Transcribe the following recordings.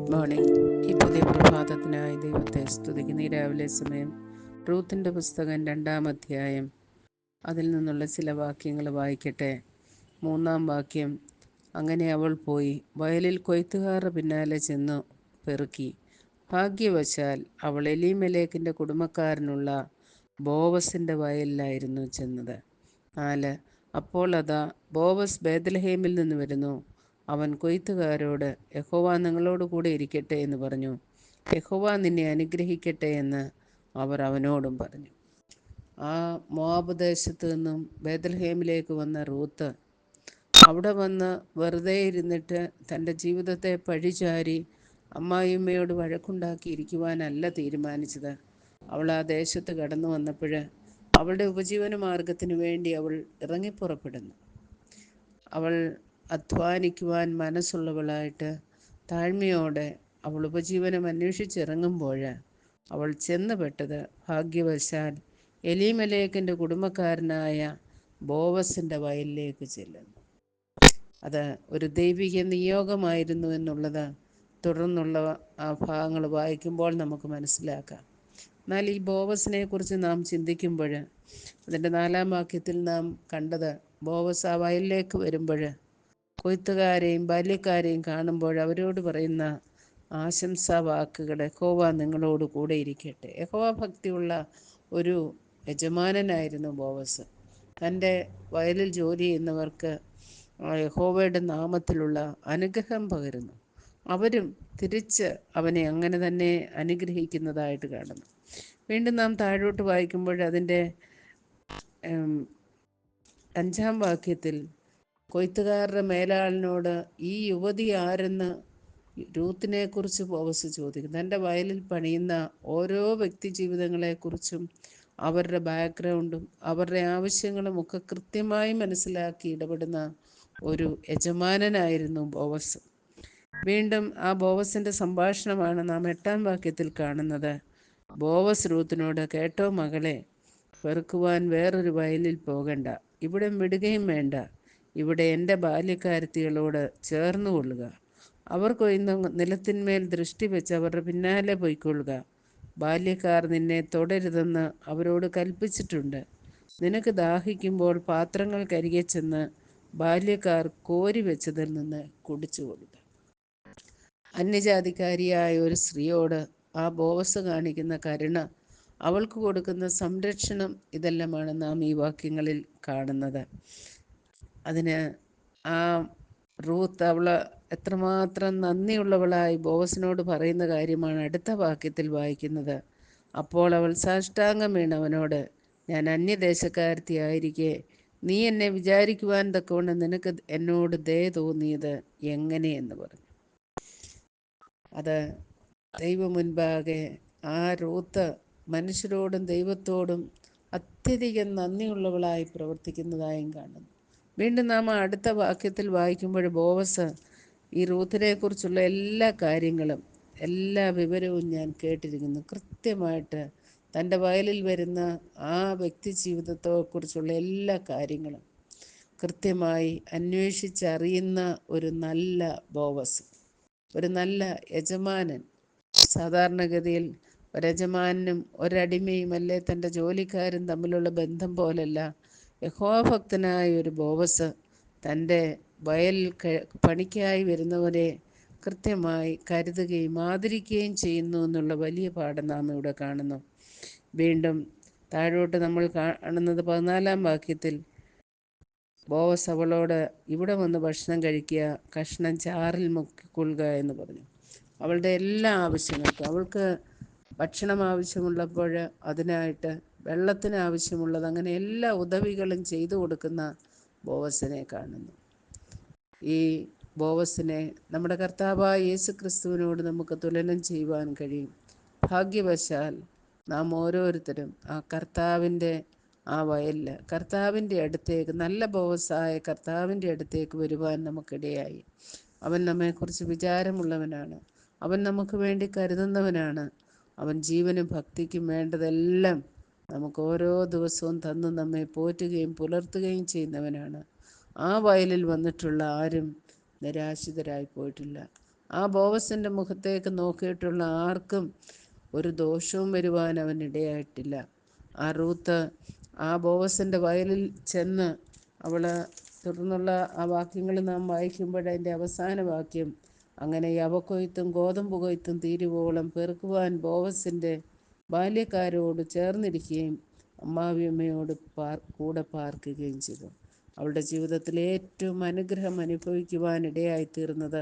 Good morning. ഈ പുതിയ പ്രഭാതത്തിനായി ദൈവത്തെ സ്തുതിക്കുന്ന. ഈ രാവിലെ സമയം റൂത്തിന്റെ പുസ്തകം രണ്ടാം അധ്യായം. അതിൽ നിന്നുള്ള ചില വാക്യങ്ങൾ വായിക്കട്ടെ. മൂന്നാം വാക്യം അങ്ങനെ അവൾ പോയി. വയലിൽ കൊയ്ത്തുകാരുടെ പിന്നാലെ ചെന്നു പെറുക്കി. ഭാഗ്യവശാൽ അവൾ എലിമലേക്കിന്റെ കുടുംബക്കാരനുള്ള ബോവസിന്റെ വയലിലായിരുന്നു ചെന്നത്. നാല് അപ്പോൾ അതാ ബോവസ് ബേദലഹേമിൽ നിന്ന് വരുന്നു. അവൻ കൊയ്ത്തുകാരോട് യഹോവ നിങ്ങളോട് കൂടെ ഇരിക്കട്ടെ എന്ന് പറഞ്ഞു. യഹോവ നിന്നെ അനുഗ്രഹിക്കട്ടെ എന്ന് അവർ അവനോടും പറഞ്ഞു. ആ മോബ് ദേശത്തു നിന്നും ബേദൽഹേമിലേക്ക് വന്ന റൂത്ത് അവിടെ വന്ന് വെറുതെ ഇരുന്നിട്ട് തന്റെ ജീവിതത്തെ പഴിചാരി അമ്മായിമ്മയോട് വഴക്കുണ്ടാക്കിയിരിക്കുവാനല്ല തീരുമാനിച്ചത്. അവൾ ആ ദേശത്ത് കടന്നു വന്നപ്പോൾ അവളുടെ ഉപജീവന മാർഗത്തിന് വേണ്ടി അവൾ ഇറങ്ങിപ്പുറപ്പെടുന്നു. അവൾ അധ്വാനിക്കുവാൻ മനസ്സുള്ളവളായിട്ട് താഴ്മയോടെ അവൾ ഉപജീവനം അന്വേഷിച്ചിറങ്ങുമ്പോൾ അവൾ ചെന്നുപെട്ടത് ഭാഗ്യവശാൽ എലീമലേക്കിന്റെ കുടുംബക്കാരനായ ബോവസിന്റെ വയലിലേക്ക് ചെല്ലുന്നു. അത് ഒരു ദൈവിക നിയോഗമായിരുന്നു എന്നുള്ളത് തുടർന്നുള്ള ആ ഭാഗങ്ങൾ വായിക്കുമ്പോൾ നമുക്ക് മനസ്സിലാക്കാം. എന്നാൽ ഈ ബോവസിനെ കുറിച്ച് നാം ചിന്തിക്കുമ്പോൾ അതിന്റെ നാലാം വാക്യത്തിൽ നാം കണ്ടത് ബോവസ് ആ വയലിലേക്ക് വരുമ്പോൾ കൊയ്ത്തുകാരെയും ബാല്യക്കാരെയും കാണുമ്പോൾ അവരോട് പറയുന്ന ആശംസാ വാക്കുകൾ യഹോവ നിങ്ങളോട് കൂടെ ഇരിക്കട്ടെ. യഹോവ ഭക്തിയുള്ള ഒരു യജമാനനായിരുന്നു ബോവസ്. തന്റെ വയലിൽ ജോലി ചെയ്യുന്നവർക്ക് യഹോവയുടെ നാമത്തിലുള്ള അനുഗ്രഹം പകരുന്നു. അവരും തിരിച്ച് അവനെ അങ്ങനെ തന്നെ അനുഗ്രഹിക്കുന്നതായിട്ട് കാണുന്നു. വീണ്ടും നാം താഴോട്ട് വായിക്കുമ്പോൾ അതിന്റെ അഞ്ചാം വാക്യത്തിൽ കൊയ്ത്തുകാരുടെ മേലാളിനോട് ഈ യുവതി ആരെന്ന് രൂത്തിനെ കുറിച്ച് ബോവസ് ചോദിക്കുന്നു. തന്റെ വയലിൽ പണിയുന്ന ഓരോ വ്യക്തി ജീവിതങ്ങളെക്കുറിച്ചും അവരുടെ ബാക്ക്ഗ്രൗണ്ടും അവരുടെ ആവശ്യങ്ങളും ഒക്കെ കൃത്യമായി മനസ്സിലാക്കി ഇടപെടുന്ന ഒരു യജമാനനായിരുന്നു ബോവസ്. വീണ്ടും ആ ബോവസിന്റെ സംഭാഷണമാണ് നാം എട്ടാം വാക്യത്തിൽ കാണുന്നത്. ബോവസ് രൂത്തിനോട് കേട്ടോ മകളെ പെറുക്കുവാൻ വേറൊരു വയലിൽ പോകണ്ട. ഇവിടെ വിടുകയും വേണ്ട. ഇവിടെ എന്റെ ബാല്യക്കാരത്തികളോട് ചേർന്നുകൊള്ളുക അവർ കൊയ്യുന്ന നിലത്തിന്മേൽ ദൃഷ്ടി വെച്ച് അവരുടെ പിന്നാലെ പോയിക്കൊള്ളുക. ബാല്യക്കാർ നിന്നെ തൊടരുതെന്ന് അവരോട് കൽപ്പിച്ചിട്ടുണ്ട്. നിനക്ക് ദാഹിക്കുമ്പോൾ പാത്രങ്ങൾ കരികെ ചെന്ന് ബാല്യക്കാർ കോരി വെച്ചതിൽ നിന്ന് കുടിച്ചു കൊടുക്കുക അന്യജാതിക്കാരിയായ ഒരു സ്ത്രീയോട് ആ ബോവസ് കാണിക്കുന്ന കരുണ അവൾക്ക് കൊടുക്കുന്ന സംരക്ഷണം ഇതെല്ലാമാണ് നാം ഈ വാക്യങ്ങളിൽ കാണുന്നത്. അതിന് ആ റൂത്ത് അവൾ എത്രമാത്രം നന്ദിയുള്ളവളായി ബോവസിനോട് പറയുന്ന കാര്യമാണ് അടുത്ത വാക്യത്തിൽ വായിക്കുന്നത്. അപ്പോൾ അവൾ സാഷ്ടാംഗം വീണവനോട് ഞാൻ അന്യദേശക്കാരത്തിയായിരിക്കെ നീ എന്നെ വിചാരിക്കുവാൻ തക്കവണ്ണം നിനക്ക് എന്നോട് ദയ തോന്നിയത് എങ്ങനെയെന്ന് പറഞ്ഞു. അത് ദൈവ മുൻപാകെ ആ റൂത്ത് മനുഷ്യരോടും ദൈവത്തോടും അത്യധികം നന്ദിയുള്ളവളായി പ്രവർത്തിക്കുന്നതായും കാണുന്നു. വീണ്ടും നാം അടുത്ത വാക്യത്തിൽ വായിക്കുമ്പോൾ ബോവസ് ഈ റൂത്തിനെ കുറിച്ചുള്ള എല്ലാ കാര്യങ്ങളും എല്ലാ വിവരവും ഞാൻ കേട്ടിരിക്കുന്നു. കൃത്യമായിട്ട് തന്റെ വയലിൽ വരുന്ന ആ വ്യക്തി ജീവിതത്തെക്കുറിച്ചുള്ള എല്ലാ കാര്യങ്ങളും കൃത്യമായി അന്വേഷിച്ചറിയുന്ന ഒരു നല്ല ബോവസ് ഒരു നല്ല യജമാനൻ. സാധാരണഗതിയിൽ ഒരു ഒരജമാനും ഒരടിമയും അല്ലേ തന്റെ ജോലിക്കാരും തമ്മിലുള്ള ബന്ധം പോലല്ല. യഹോഭക്തനായ ഒരു ബോവസ് തന്റെ വയൽ പണിക്കായി വരുന്നവരെ കൃത്യമായി കരുതുകയും ആദരിക്കുകയും ചെയ്യുന്നു എന്നുള്ള വലിയ പാഠം നാം ഇവിടെ കാണുന്നു. വീണ്ടും താഴോട്ട് നമ്മൾ കാണുന്നത് പതിനാലാം വാക്യത്തിൽ ബോവസ് അവളോട് ഇവിടെ വന്ന് ഭക്ഷണം കഴിക്കുക കഷ്ണം ചാറിൽ മുക്കിക്കൊള്ളുക എന്ന് പറഞ്ഞു. അവളുടെ എല്ലാ ആവശ്യങ്ങൾക്കും അവൾക്ക് ഭക്ഷണം ആവശ്യമുള്ളപ്പോൾ അതിനായിട്ട് വെള്ളത്തിന് ആവശ്യമുള്ളത്. അങ്ങനെ എല്ലാ ഉദവികളും ചെയ്തു കൊടുക്കുന്ന ബോവസിനെ കാണുന്നു. ഈ ബോവസിനെ നമ്മുടെ കർത്താവായ യേശു ക്രിസ്തുവിനോട് നമുക്ക് തുലനം ചെയ്യുവാൻ കഴിയും. ഭാഗ്യവശാൽ നാം ഓരോരുത്തരും ആ കർത്താവിന്റെ ആ വയലിൽ കർത്താവിന്റെ അടുത്തേക്ക് നല്ല ബോവസായ കർത്താവിന്റെ അടുത്തേക്ക് വരുവാൻ നമുക്കിടയായി. അവൻ നമ്മെക്കുറിച്ച് വിചാരമുള്ളവനാണ്. അവൻ നമുക്ക് വേണ്ടി കരുതുന്നവനാണ്. അവൻ ജീവനും ഭക്തിക്കും വേണ്ടതെല്ലാം നമുക്ക് ഓരോ ദിവസവും തന്ന് നമ്മെ പോറ്റുകയും പുലർത്തുകയും ചെയ്യുന്നവനാണ്. ആ വയലിൽ വന്നിട്ടുള്ള ആരും നിരാശിതരായി പോയിട്ടില്ല. ആ ബോവസിന്റെ മുഖത്തേക്ക് നോക്കിയിട്ടുള്ള ആർക്കും ഒരു ദോഷവും വരുവാൻ അവൻ ഇടയായിട്ടില്ല. ആ റൂത്ത് ആ ബോവസിന്റെ വയലിൽ ചെന്ന് അവൾ തുടർന്നുള്ള ആ വാക്യങ്ങൾ നാം വായിക്കുമ്പോൾ അതിന്റെ അവസാന വാക്യം അങ്ങനെ യവക്കൊയ്ത്തും ഗോതമ്പ് കൊയ്ത്തും തീരുവോളം പെറുക്കുവാൻ ബോവസിന്റെ ബാല്യക്കാരോട് ചേർന്നിരിക്കുകയും അമ്മാവിയമ്മയോട് പാർ കൂടെ പാർക്കുകയും ചെയ്തു. അവളുടെ ജീവിതത്തിൽ ഏറ്റവും അനുഗ്രഹം അനുഭവിക്കുവാൻ ഇടയായിത്തീർന്നത്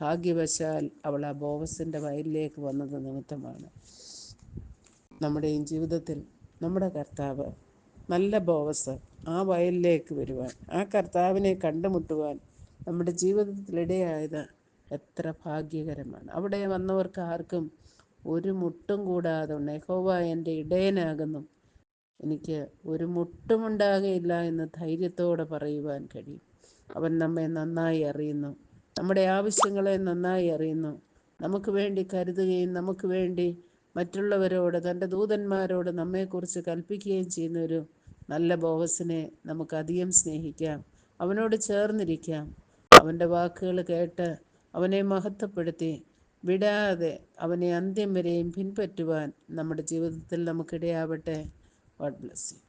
ഭാഗ്യവശാൽ അവൾ ആ ബോവസിന്റെ വയലിലേക്ക് വന്നത് നിമിത്തമാണ്. നമ്മുടെയും ജീവിതത്തിൽ നമ്മുടെ കർത്താവ് നല്ല ബോവസ് ആ വയലിലേക്ക് വരുവാൻ ആ കർത്താവിനെ കണ്ടുമുട്ടുവാൻ നമ്മുടെ ജീവിതത്തിലിടയായത് എത്ര ഭാഗ്യകരമാണ്. അവിടെ വന്നവർക്ക് ആർക്കും ഒരു മുട്ടും കൂടാതെ നെഹോവ എന്റെ ഇടയനാകുന്നു. എനിക്ക് ഒരു മുട്ടുമുണ്ടാകയില്ല എന്ന് ധൈര്യത്തോടെ പറയുവാൻ കഴിയും. അവൻ നമ്മെ നന്നായി അറിയുന്നു. നമ്മുടെ ആവശ്യങ്ങളെ നന്നായി അറിയുന്നു. നമുക്ക് വേണ്ടി കരുതുകയും നമുക്ക് വേണ്ടി മറ്റുള്ളവരോട് തന്റെ ദൂതന്മാരോട് നമ്മെക്കുറിച്ച് കൽപ്പിക്കുകയും ചെയ്യുന്ന ഒരു നല്ല ബോവസിനെ നമുക്ക് അധികം സ്നേഹിക്കാം. അവനോട് ചേർന്നിരിക്കാം. അവന്റെ വാക്കുകൾ കേട്ട് അവനെ മഹത്വപ്പെടുത്തി. വിടാതെ അവനെ അന്ത്യം വരെയും പിൻപറ്റുവാൻ നമ്മുടെ ജീവിതത്തിൽ നമുക്കിടയാവട്ടെ. God bless you